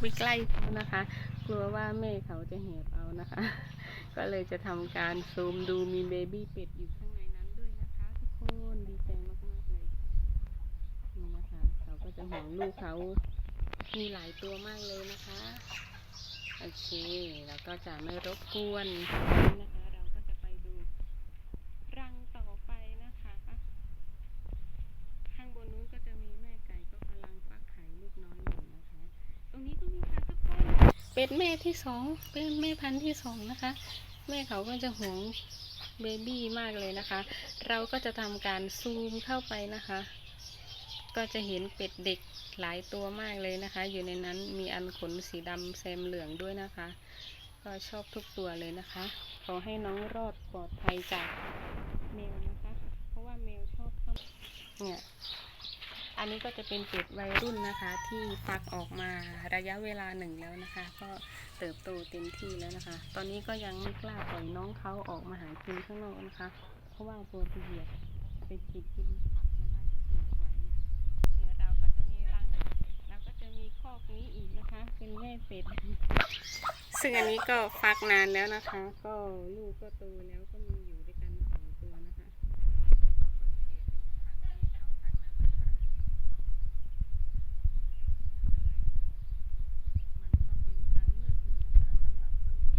ไปใกล้เขานะคะ กลัวว่าแม่เขาจะแหบเอานะคะ ก็เลยจะทำการซูมดูมีเบบี้เป็ดอยู่ข้างในนั้นด้วยนะคะทุกคนดีใจมากๆเลยนี่นะคะเขาก็จะห่วงลูกเขามีหลายตัวมากเลยนะคะ โอเค แล้วก็จะไม่รบกวนนะคะ เราก็จะไปดูรังต่อไปนะคะ ข้างบนนู้นก็จะมีแม่ไก่ก็กำลังฟักไข่ลูกน้อยอยู่นะคะ ตรงนี้ก็มีค่ะทุกคน เป็ดแม่ที่สองเป็นแม่พันธุ์ที่สองนะคะ แม่เขาก็จะห่วงเบบี้มากเลยนะคะ เราก็จะทำการซูมเข้าไปนะคะ ก็จะเห็นเป็ดเด็กหลายตัวมากเลยนะคะ อยู่ในนั้นมีอันขนสีดำแซมเหลืองด้วยนะคะ ก็ชอบทุกตัวเลยนะคะ ขอให้น้องรอดปลอดภัยจากแมวนะคะ เพราะว่าแมวชอบเข้าเนี่ย อันนี้ก็จะเป็นเป็ดวัยรุ่นนะคะ ที่ฟักออกมาระยะเวลาหนึ่งแล้วนะคะ ก็เติบโตเต็มที่แล้วนะคะ ตอนนี้ก็ยังไม่กล้าปล่อยน้องเขาออกมาหากินข้างนอกนะคะ เพราะว่าตัวไปเหยียบไปจิกกินผักนะคะที่สวนเดี๋ยวเราก็จะมีรังเราก็จะมีคอกนี้อีกนะคะ เป็นแม่เป็ดซึ่งอันนี้ก็ฟักนานแล้วนะคะ ก็ลูกก็โตแล้วก็มีอยู่ด้วยกันสองตัวนะคะเขาก็เทไปทางแม่เขาทางนั้นนะคะ มันก็เป็นทางเลือกหนึ่งนะคะสำหรับคนที่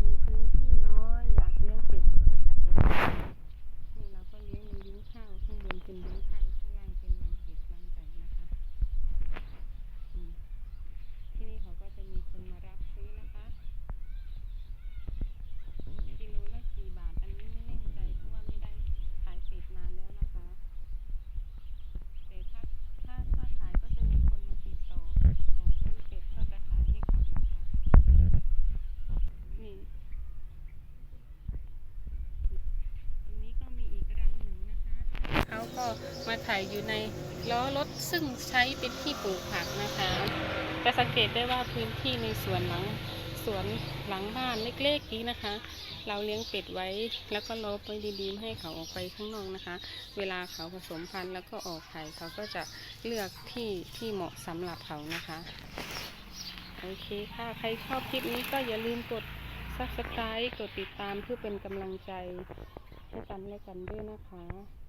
มีพื้นที่น้อยอยากเลี้ยงเป็ดเลี้ยงไก่นี่เราก็เลี้ยงในยุ้งข้าวข้างบนเป็นยุ้งข้าวข้างล่างเป็นรังเป็ดรังไก่นะคะอืมที่นี่เขาก็จะมีคนมารับซื้อนะคะกิโลละกี่บาทอันนี้ไม่แน่ใจเพราะว่าไม่ได้ขายเป็ดนานแล้วนะคะ แต่ถ้าถ้าถ้าขายก็จะมีคนมาติดต่อขอซื้อเป็ดก็จะขายให้เขานะคะ นี่ ตรงนี้ก็มีอีกรังหนึ่งนะคะ เขาก็ มาถ่ายอยู่ในล้อรถซึ่งใช้เป็นที่ปลูกผักนะคะจะสังเกตได้ว่าพื้นที่ในสวนหลังสวนหลังบ้านเล็กๆนี้นะคะ เราเลี้ยงเป็ดไว้แล้วก็ลบไว้ดีๆให้เขาออกไปข้างนอกนะคะ เวลาเขาผสมพันธุ์แล้วก็ออกไข่เขาก็จะเลือกที่ที่เหมาะสำหรับเขานะคะโอเคค่ะใครชอบคลิปนี้ก็อย่าลืมกด subscribe กดติดตามเพื่อเป็นกำลังใจให้กันและกันด้วยนะคะ